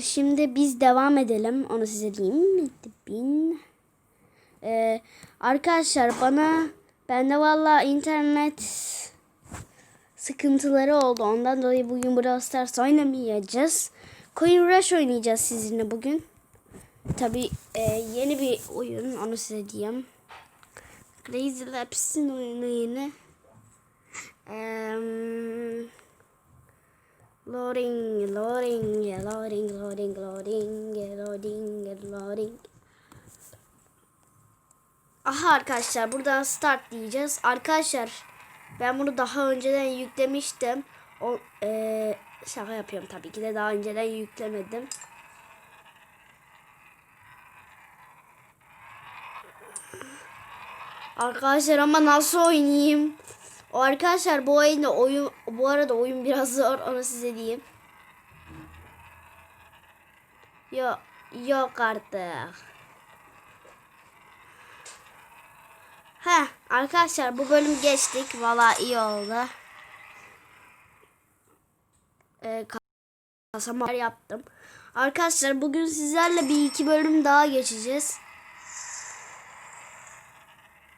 Şimdi biz devam edelim. Onu size diyeyim. Bin. Ee, arkadaşlar bana bende valla internet sıkıntıları oldu. Ondan dolayı bugün Brawl Stars oynamayacağız. Coin Rush oynayacağız sizinle bugün. Tabi yeni bir oyun. Onu size diyeyim. Crazy Labs'in oyunu yeni. Eee Loading, loading, loading, loading, loading, loading, loading. Aha arkadaşlar buradan start diyeceğiz. Arkadaşlar ben bunu daha önceden yüklemiştim. O eee, şaka yapıyorum tabii ki de daha önceden yüklemedim. Arkadaşlar ama nasıl oynayayım? O arkadaşlar bu oyunda oyun bu arada oyun biraz zor onu size diyeyim. Yok yok artık. He arkadaşlar bu bölüm geçtik. Valla iyi oldu. Ee, kasamalar yaptım. Arkadaşlar bugün sizlerle bir iki bölüm daha geçeceğiz.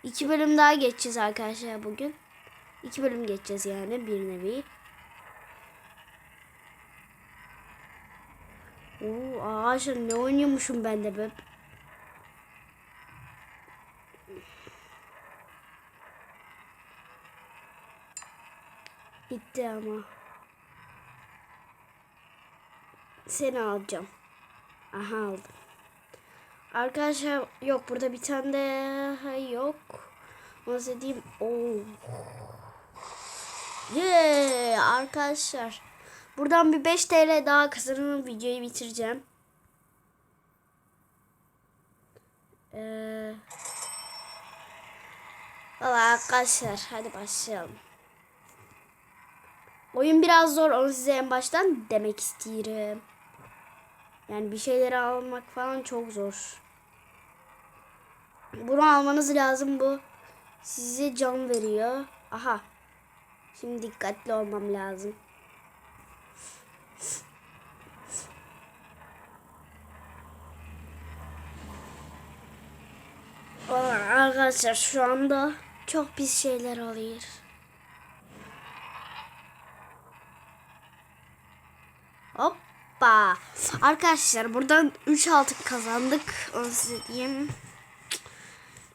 İki bölüm daha geçeceğiz arkadaşlar bugün. İki bölüm geçeceğiz yani bir nevi. Oo, ağaçlar ne oynuyormuşum ben de be. Bitti ama. Seni alacağım. Aha aldım. Arkadaşlar yok burada bir tane de yok. Nasıl diyeyim? Oo. Yeah arkadaşlar. Buradan bir 5 TL daha kazanırım videoyu bitireceğim. Ee, Valla arkadaşlar hadi başlayalım. Oyun biraz zor onu size en baştan demek istiyorum. Yani bir şeyleri almak falan çok zor. Bunu almanız lazım bu. Size can veriyor. Aha. Şimdi dikkatli olmam lazım. Arkadaşlar şu anda çok pis şeyler oluyor. Hoppa. Arkadaşlar buradan 3 altın kazandık. Onu size diyeyim.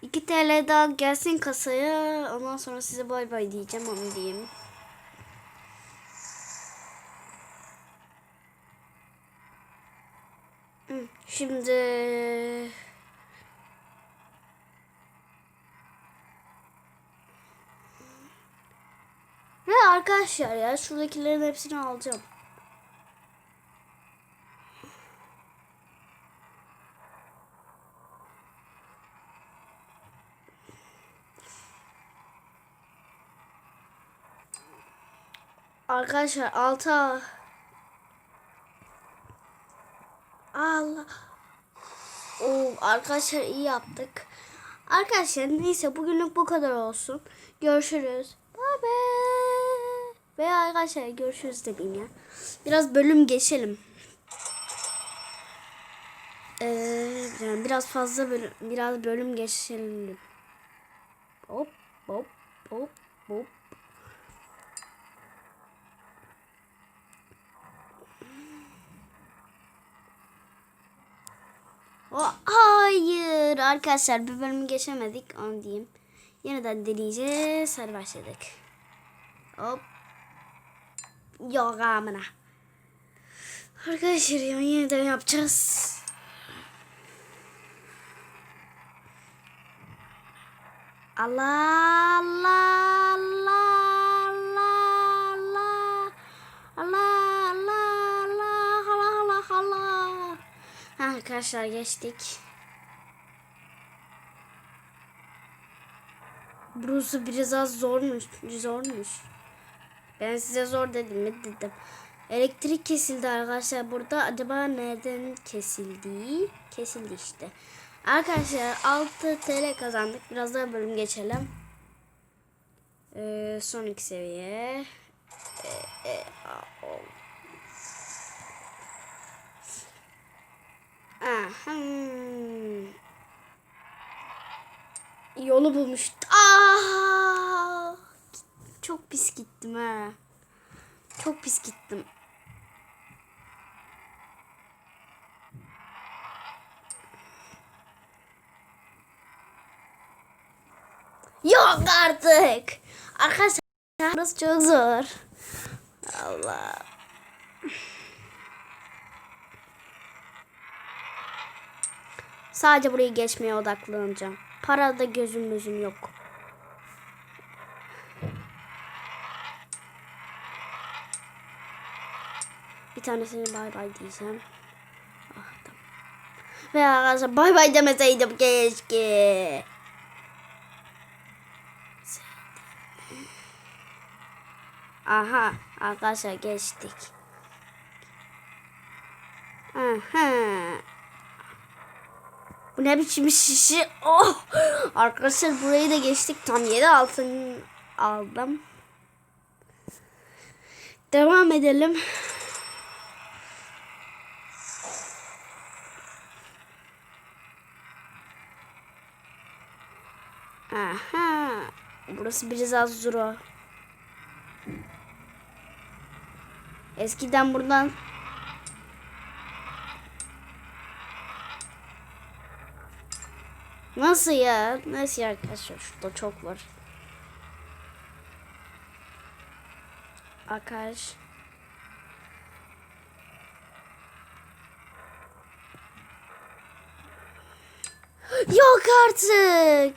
2 TL daha gelsin kasaya. Ondan sonra size bay bay diyeceğim onu diyeyim. Şimdi Ve arkadaşlar ya şuradakilerin hepsini alacağım. Arkadaşlar alta Allah. Oo, arkadaşlar iyi yaptık. Arkadaşlar neyse bugünlük bu kadar olsun. Görüşürüz. Bye bye. Ve arkadaşlar görüşürüz demeyeyim ya. Biraz bölüm geçelim. Ee, yani biraz fazla bölüm, biraz bölüm geçelim. Hop hop hop hop. O, hayır arkadaşlar bir bölümü geçemedik onu diyeyim. Yeniden deneyeceğiz. Hadi başladık. Hop. Yok amına. Arkadaşlar ya yeniden yapacağız. Allah Allah Allah Arkadaşlar geçtik. Burası biraz az zormuş. Zormuş. Ben size zor dedim mi dedim. Elektrik kesildi arkadaşlar burada. Acaba nereden kesildi? Kesildi işte. Arkadaşlar 6 TL kazandık. Biraz daha bölüm geçelim. Ee, son iki seviye. Ee, e, a, o. Ahem. Yolu bulmuş. Aa! Çok pis gittim ha. Çok pis gittim. Yok artık. Arkadaşlar burası çok zor. Allah. Sadece burayı geçmeye odaklanacağım. Parada gözüm gözüm yok. Bir tanesini bay bay diyeceğim. Ah. Ve arkadaşlar bay bay demeseydim keşke. Aha arkadaşlar geçtik. Aha. Bu ne biçim şişi? Oh! Arkadaşlar burayı da geçtik. Tam 7 altın aldım. Devam edelim. Aha. Burası biraz az zor. Eskiden buradan Nasıl ya? Nasıl ya arkadaşlar? Şurada çok var. Arkadaş. Yok artık.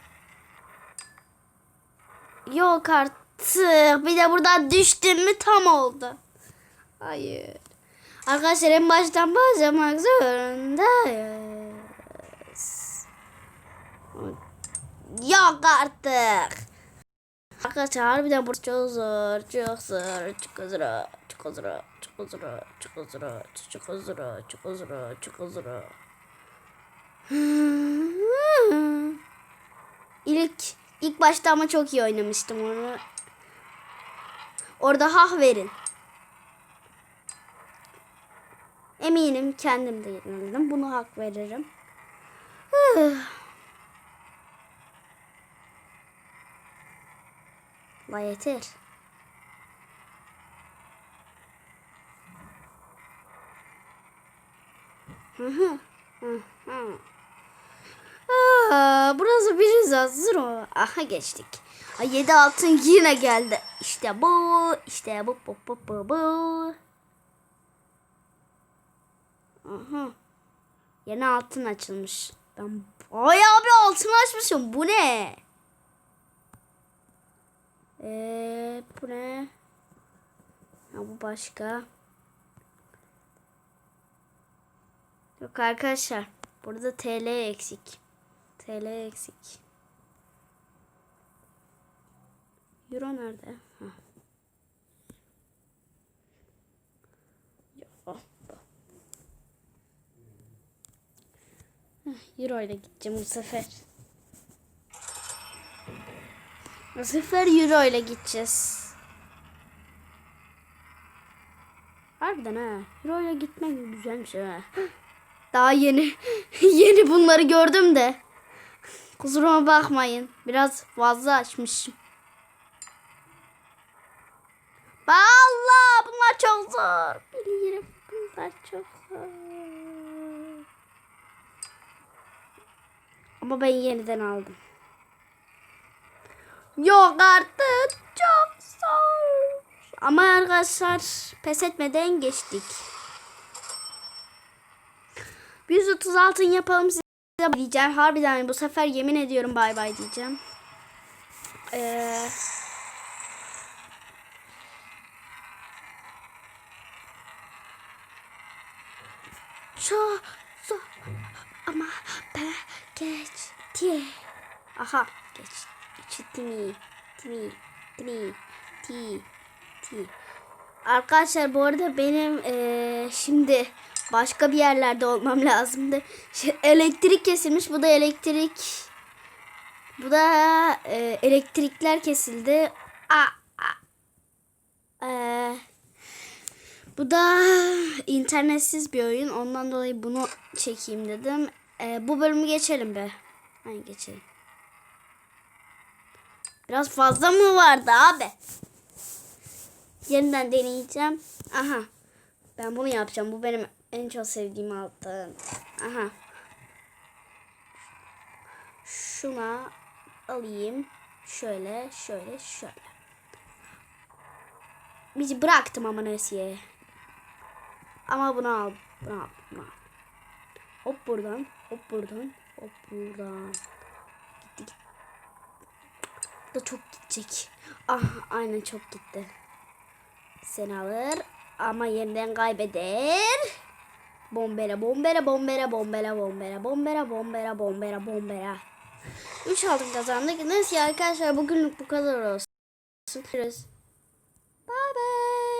Yok artık. Bir de buradan düştüm mü tam oldu. Hayır. Arkadaşlar en baştan başlamak zorundayız. Yok artık. Arkadaşlar harbiden bu çok zor. Çok zor. Çok zor. Çok zor. Çok zor. Çok zor. Çok zor. Çok zor. Çok zor. İlk ilk başta ama çok iyi oynamıştım onu. Orada hah verin. Eminim kendim de yenildim. Bunu hak veririm. La yeter. Aa, burası bir hazır o. Aha geçtik. Ha, 7 altın yine geldi. İşte bu. işte bu. Bu bu bu bu. Aha. Yeni altın açılmış. Ben bayağı bir altın açmışım. Bu ne? Eee bu ne? Ha, bu başka. Yok arkadaşlar. Burada TL eksik. TL eksik. Euro nerede? Ha. Euro ile gideceğim bu sefer. Sefer Euro ile gideceğiz. Harbiden ha. Euro ile gitmek güzelmiş ha. Daha yeni yeni bunları gördüm de. Kusuruma bakmayın. Biraz fazla açmışım. Allah bunlar çok zor. Bilirim bunlar çok zor. Ama ben yeniden aldım. Yok artık çok zor. Ama arkadaşlar pes etmeden geçtik. 130 altın yapalım size diyeceğim. Harbiden bu sefer yemin ediyorum bay bay diyeceğim. Ee, çok ama ben geçti. Aha geç. Geçti mi? Timi. Timi. Ti. Ti. Arkadaşlar bu arada benim eee, şimdi başka bir yerlerde olmam lazımdı. Şey, elektrik kesilmiş. Bu da elektrik. Bu da eee, elektrikler kesildi. Aa, aa. Eee, Bu da internetsiz bir oyun. Ondan dolayı bunu çekeyim dedim. Ee, bu bölümü geçelim be. Hayır geçelim. Biraz fazla mı vardı abi? Yeniden deneyeceğim. Aha. Ben bunu yapacağım. Bu benim en çok sevdiğim altın. Aha. Şuna alayım. Şöyle, şöyle, şöyle. Bizi bıraktım ama nesiye. Ama bunu al. Bunu al. Bunu al. Hop buradan. Hop buradan. Hop buradan. Da çok gidecek. Ah aynen çok gitti. Seni alır ama yeniden kaybeder. Bombera bombera bombera bombera bombera bombera bombera bombera bombera. 3 altın kazandık. Neyse arkadaşlar bugünlük bu kadar olsun. Görüşürüz.